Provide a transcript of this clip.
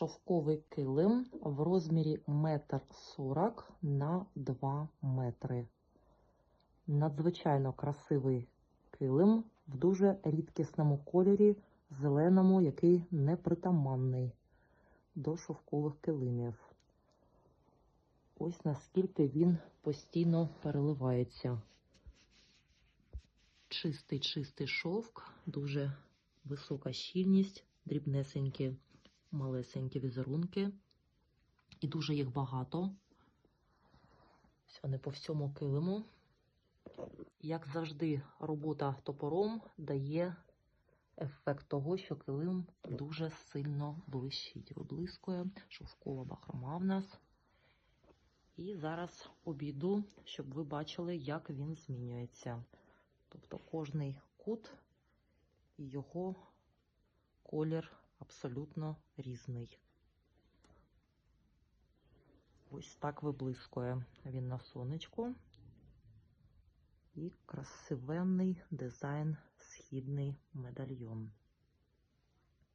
шовковий килим в розмірі 1,40 м на 2 метри. Надзвичайно красивий килим в дуже рідкісному кольорі, зеленому, який непритаманний до шовкових килимів. Ось наскільки він постійно переливається. Чистий чистий шовк, дуже висока щільність, дрібнесенькі, малесенькі візерунки. І дуже їх багато. Ось вони по всьому килиму. Як завжди, робота топором дає ефект того, що килим дуже сильно блищить, виблискує, шовкова бахрома в нас. І зараз обійду, щоб ви бачили, як він змінюється. Тобто кожний кут і його колір абсолютно різний. Ось так виблискує він на сонечку. І красивенний дизайн східний медальйон.